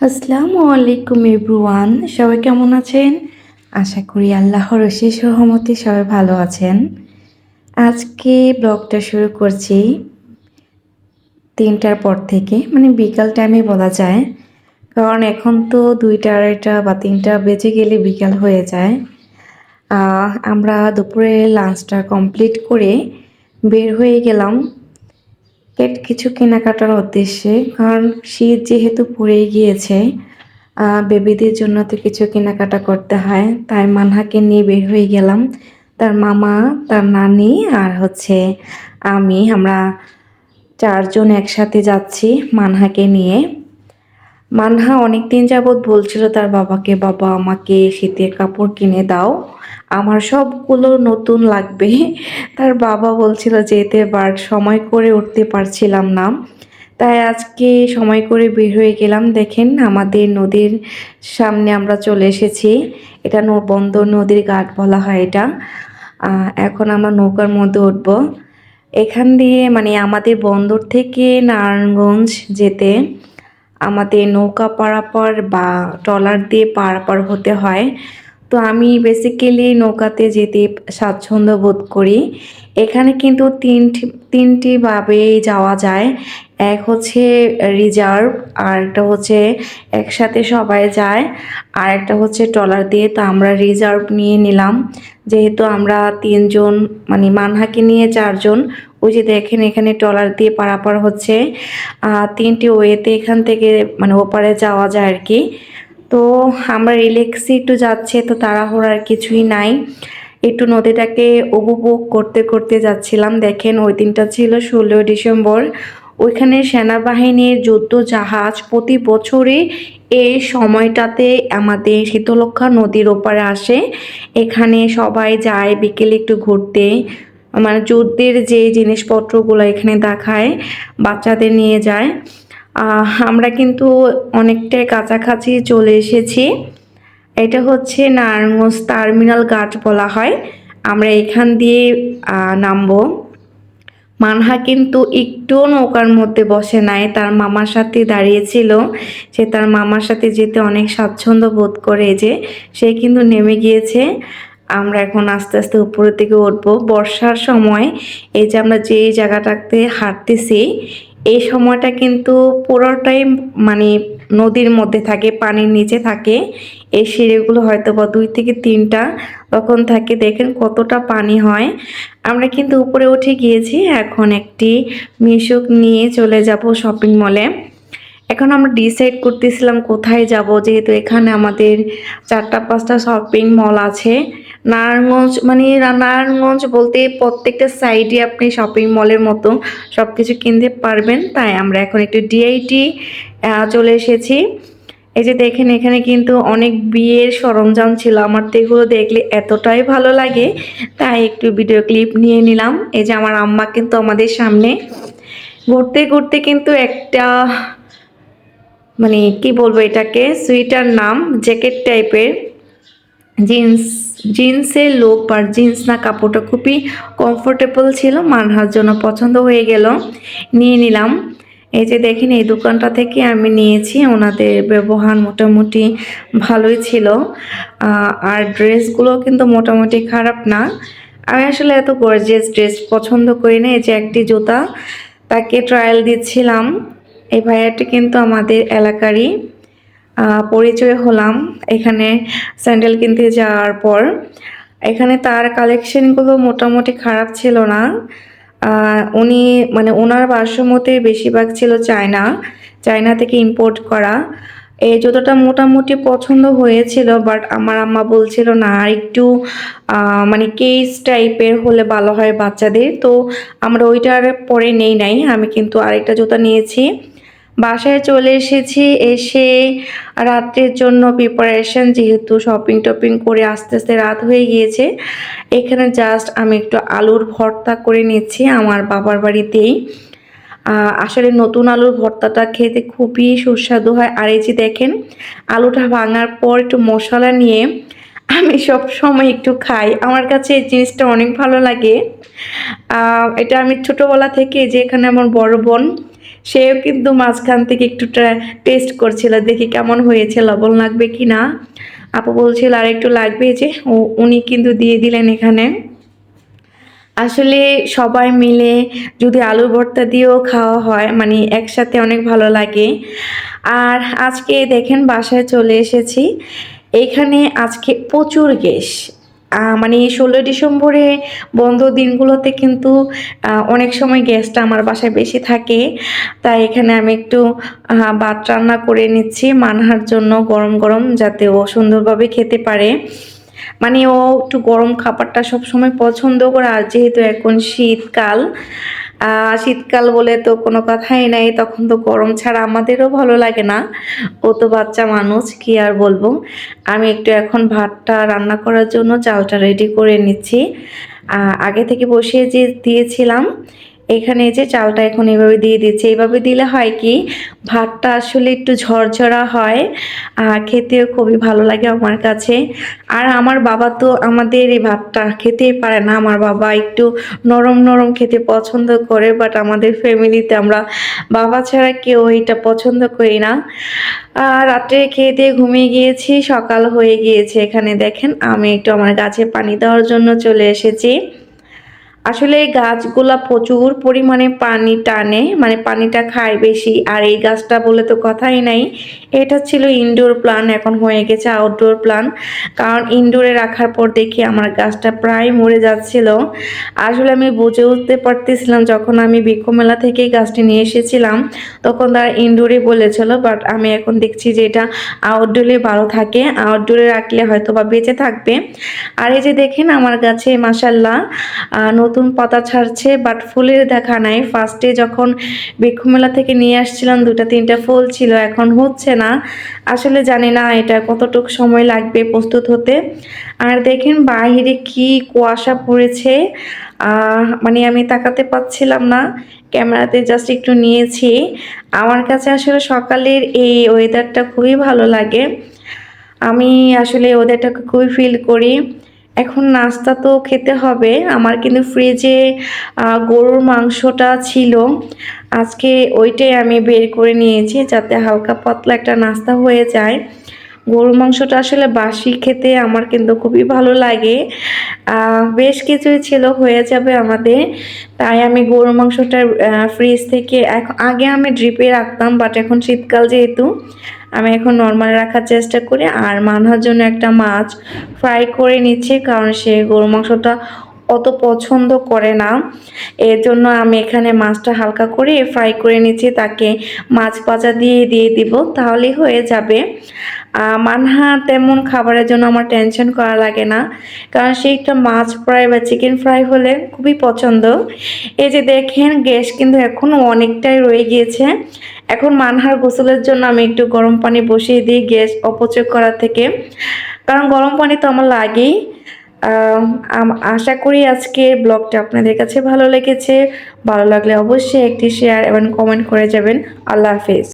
আসসালামু আলাইকুম এভরিওয়ান, সবাই কেমন আছেন? আশা করি আল্লাহর অশেষ সহমতে সবাই ভালো আছেন। আজকে ব্লগটা শুরু করছি তিনটার পর থেকে মানে বিকাল টাইমে বলা যায়। কারণ এখন তো দুইটা আড়াইটা বা তিনটা বেজে গেলে বিকাল হয়ে যায়। আমরা দুপুরে লাঞ্চটা কমপ্লিট করে বের হয়ে গেলাম। কেট কিছু কেনাকাটার উদ্দেশ্যে, কারণ শীত যেহেতু পড়ে গিয়েছে বেবিদের জন্য তো কিছু কেনাকাটা করতে হয়। তাই মানহাকে নিয়ে বের হয়ে গেলাম। তার মামা, তার নানি আর হচ্ছে আমি, আমরা চারজন একসাথে যাচ্ছি মানহাকে নিয়ে। মানহা অনেক দিন যাবৎ বলছিল তার বাবাকে, বাবা, আমাকে শীতের কাপড় কিনে দাও। আমার সবগুলো নতুন লাগবে। তার বাবা বলছিল যেতে বাট সময় করে উঠতে পারছিলাম না। তাই আজকে সময় করে বের হয়ে গেলাম। দেখেন, আমাদের নদীর সামনে আমরা চলে এসেছি। এটা বন্ধ নদীর ঘাট বলা হয় এটা। এখন আমরা নৌকার মধ্যে উঠবো। এখান দিয়ে মানে আমাদের বন্দর থেকে নারায়ণগঞ্জ যেতে আমাদের নৌকা পারাপার বা ট্রলার দিয়ে পারাপার হতে হয়। তো আমি বেসিক্যালি নৌকাতে যেতে স্বাচ্ছন্দ্য বোধ করি। এখানে কিন্তু তিনটি তিনটি ভাবে যাওয়া যায়। এক হচ্ছে রিজার্ভ আর একটা হচ্ছে একসাথে সবাই যায়। আর একটা হচ্ছে ট্রলার দিয়ে। তো আমরা রিজার্ভ নিয়ে নিলাম। যেহেতু আমরা তিনজন মানে মানহাকে নিয়ে চারজন ওই যে দেখেন এখানে ট্রলার দিয়ে পারাপার হচ্ছে আহ, তিনটি ওয়েতে এখান থেকে মানে ওপারে যাওয়া যায় আর কি। তো আমরা রিল্যাক্সে একটু যাচ্ছে তো তাড়াহুড়ার কিছুই নাই। একটু নদীটাকে উপভোগ করতে করতে যাচ্ছিলাম। দেখেন ওই দিনটা ছিল ষোলোই ডিসেম্বর। ওইখানে সেনাবাহিনীর যুদ্ধ জাহাজ প্রতি বছরই এই সময়টাতে আমাদের শীতলক্ষা নদীর ওপারে আসে। এখানে সবাই যায় বিকেলে একটু ঘুরতে। মানে যুদ্ধের যে জিনিসপত্রগুলো এখানে দেখায়, বাচ্চাদের নিয়ে যায় আমরা কিন্তু অনেকটাই কাছাকাছি চলে এসেছি। এটা হচ্ছে নারায়ণগঞ্জ টার্মিনাল ঘাট বলা হয়। আমরা এখান দিয়ে নামবো। মানহা কিন্তু একটু নৌকার মধ্যে বসে নাই, তার মামার সাথে দাঁড়িয়েছিল। সে তার মামার সাথে যেতে অনেক স্বাচ্ছন্দ্য বোধ করে যে সে কিন্তু নেমে গিয়েছে। আমরা এখন আস্তে আস্তে উপরের দিকে উঠবো। বর্ষার সময় এই যে আমরা যে জায়গাটাতে হাঁটতেছি, এই সময়টা কিন্তু পুরোটাই মানে নদীর মধ্যে থাকে, পানির নিচে থাকে। এই সিঁড়িগুলো হয়তো বা দুই থেকে তিনটা তখন থাকে। দেখেন কতটা পানি হয়। আমরা কিন্তু উপরে উঠে গিয়েছি, এখন একটি মিশুক নিয়ে চলে যাব শপিং মলে এখন আমরা ডিসাইড করতেছিলাম কোথায় যাব, যেহেতু এখানে আমাদের চারটা পাঁচটা শপিং মল আছে। নারায়ণগঞ্জ মানে নারায়ণগঞ্জ বলতে প্রত্যেকটা সাইডে আপনি শপিং মলের মতো সব কিছু কিনতে পারবেন। তাই আমরা এখন একটু ডিআইটি চলে এসেছি। এই যে দেখেন, এখানে কিন্তু অনেক বিয়ের সরঞ্জাম ছিল। আমার তো এগুলো দেখলে এতটাই ভালো লাগে। তাই একটু ভিডিও ক্লিপ নিয়ে নিলাম। এই যে আমার আম্মা কিন্তু আমাদের সামনে। ঘুরতে ঘুরতে কিন্তু একটা মানে কি বলব এটাকে সুইটার নাম জ্যাকেট টাইপের জিন্স জিন্সের লোক বা জিন্স না, কাপড়টা খুবই কমফোর্টেবল ছিল, মানহার জন্য পছন্দ হয়ে গেল। নিয়ে নিলাম। এই যে দেখেন, এই দোকানটা থেকে আমি নিয়েছি, ওনাদের ব্যবহার মোটামুটি ভালোই ছিল। আর ড্রেসগুলো কিন্তু মোটামুটি খারাপ না। আমি আসলে এত গর্জিয়াস ড্রেস পছন্দ করি না, এই যে একটি জুতা। তাকে ট্রায়াল দিচ্ছিলাম। এই ভাইয়াটি কিন্তু আমাদের এলাকারই। পরিচয় হলাম। এখানে স্যান্ডেল কিনতে যাওয়ার পর। এখানে তার কালেকশনগুলো মোটামুটি খারাপ ছিল না। উনি মানে ওনার ভাষ্যমতে বেশিরভাগ ছিল চায়না। চায়না থেকে ইম্পোর্ট করা। এই জুতোটা মোটামুটি পছন্দ হয়েছিল বাট আমার আম্মা বলছিল, না আর একটু মানে কেস টাইপের হলে ভালো হয় বাচ্চাদের। তো আমরা ওইটার পরে নেই নাই, আমি কিন্তু আরেকটা জুতা নিয়েছি। বাসায় চলে এসেছি, এসে রাত্রের জন্য প্রিপারেশন যেহেতু শপিং টপিং করে আস্তে আস্তে রাত হয়ে গিয়েছে, এখানে জাস্ট আমি একটু আলুর ভর্তা করে নিচ্ছি আমার বাবার বাড়িতেই। আসলে নতুন আলুর ভর্তাটা খেতে খুবই সুস্বাদু হয়। আর এই যে দেখেন, আলুটা ভাঙার পর একটু মশলা নিয়ে আমি সব সময় একটু খাই। আমার কাছে এই জিনিসটা অনেক ভালো লাগে। এটা আমি ছোটোবেলা থেকে যে এখানে আমার বড় বোন সেও কিন্তু মাঝখান থেকে একটু টেস্ট করছিল, দেখি কেমন হয়েছে, লবণ লাগবে কি না। আপু বলছিল, আর একটু লাগবে যে উনি কিন্তু দিয়ে দিলেন এখানে। আসলে সবাই মিলে যদি আলু ভর্তা দিয়েও খাওয়া হয় মানে একসাথে অনেক ভালো লাগে। আর আজকে দেখেন, বাসায় চলে এসেছি। এখানে আজকে প্রচুর গ্যাস মানে ষোলো ডিসেম্বরে বন্ধ দিনগুলোতে কিন্তু অনেক সময় গ্যাসটা আমার বাসায় বেশি থাকে। তাই এখানে আমি একটু ভাত রান্না করে নিচ্ছি, মানহার জন্য গরম গরম যাতে ও সুন্দরভাবে খেতে পারে। মানে ও একটু গরম খাবারটা সবসময় পছন্দ করে, আর যেহেতু এখন শীতকাল শীতকাল বলে তো কোনো কথাই নাই, তখন তো গরম ছাড়া আমাদেরও ভালো লাগে না। ও তো বাচ্চা মানুষ, কি আর বলব? আমি একটু এখন ভাতটা রান্না করার জন্য চালটা রেডি করে নিচ্ছি। আগে থেকে বসিয়ে যে দিয়েছিলাম এখানে যে চালটা এখন এভাবে দিয়ে দিচ্ছে। এইভাবে দিলে হয় কি, ভাতটা আসলে একটু ঝরঝরা হয়, আর খেতেও খুবই ভালো লাগে আমার কাছে। আর আমার বাবা তো আমাদের এই ভাতটা খেতেই পারে না। আমার বাবা একটু নরম নরম খেতে পছন্দ করে বাট আমাদের ফ্যামিলিতে আমরা বাবা ছাড়া কেউ এটা পছন্দ করি না। রাত্রে খেয়ে দিয়ে ঘুমিয়ে গিয়েছি, সকাল হয়ে গিয়েছে এখানে দেখেন। আমি একটু আমার গাছে পানি দেওয়ার জন্য চলে এসেছি। আসলে এই গাছগুলা প্রচুর পরিমাণে পানি টানে মানে পানিটা খায় বেশি, আর এই গাছটা বলে তো কথাই নাই। এটা ছিল ইনডোর প্লান এখন হয়ে গেছে আউটডোর প্লান কারণ ইনডোরে রাখার পর দেখি আমার গাছটা প্রায় মরে যাচ্ছিল। আসলে আমি বুঝে উঠতে পারতেছিলাম যখন আমি মেলা থেকে গাছটি নিয়ে এসেছিলাম, তখন তারা ইনডোরে বলেছিল বাট আমি এখন দেখছি যে এটা আউটডোরে ভালো থাকে। আউটডোরে রাখলে হয়তো বা বেঁচে থাকবে। আর এই যে দেখেন আমার গাছে মাসাল্লাহ নতুন পাতা ছাড়ছে বাট ফুলের দেখা নাই। ফার্স্টে যখন বৃক্ষমেলা থেকে নিয়ে আসছিলাম দুটা তিনটা ফুল ছিল, এখন হচ্ছে না। আসলে জানি না এটা কতটুকু সময় লাগবে প্রস্তুত হতে। আর দেখেন বাইরে কি কুয়াশা পড়েছে। মানে আমি তাকাতে পাচ্ছিলাম না। ক্যামেরাতে জাস্ট একটু নিয়েছি। আমার কাছে আসলে সকালের এই ওয়েদারটা খুবই ভালো লাগে। আমি আসলে ওদেরটাকে খুবই ফিল করি। এখন নাস্তা তো খেতে হবে। আমার কিন্তু ফ্রিজে গরুর মাংসটা ছিল। আজকে ওইটাই আমি বের করে নিয়েছি যাতে হালকা পাতলা একটা নাস্তা হয়ে যায়। গরুর মাংসটা আসলে বাসি খেতে আমার কিন্তু খুবই ভালো লাগে। বেশ কিছুই ছিল, হয়ে যাবে আমাদের। তাই আমি গরুর মাংসটা ফ্রিজ থেকে, এখন আগে আমি ড্রিপে রাখতাম বাট এখন শীতকাল যেহেতু আমি এখন নর্মাল রাখার চেষ্টা করি, আর মানহার জন্য একটা মাছ ফ্রাই করে নিচ্ছি, কারণ সে গরু মাংসটা অত পছন্দ করে না। এর জন্য আমি এখানে মাছটা হালকা করে ফ্রাই করে নিচ্ছি, তাকে মাছ পাচা দিয়ে দিয়ে দিব, তাহলেই হয়ে যাবে। মানহা তেমন খাবারের জন্য আমার টেনশন করা লাগে না। কারণ সে একটা মাছ ফ্রাই বা চিকেন ফ্রাই হলে খুবই পছন্দ। এই যে দেখেন, গ্যাস কিন্তু এখন অনেকটাই রয়ে গিয়েছে। এখন মানহার গোসলের জন্য আমি একটু গরম পানি বসিয়ে দিই গ্যাস অপচয় করা থেকে। কারণ গরম পানি তো আমার লাগেই। আশা করি আজকে ব্লগটা আপনাদের কাছে ভালো লেগেছে। ভালো লাগলে অবশ্যই একটি শেয়ার এবং কমেন্ট করে যাবেন। আল্লাহ হাফিজ।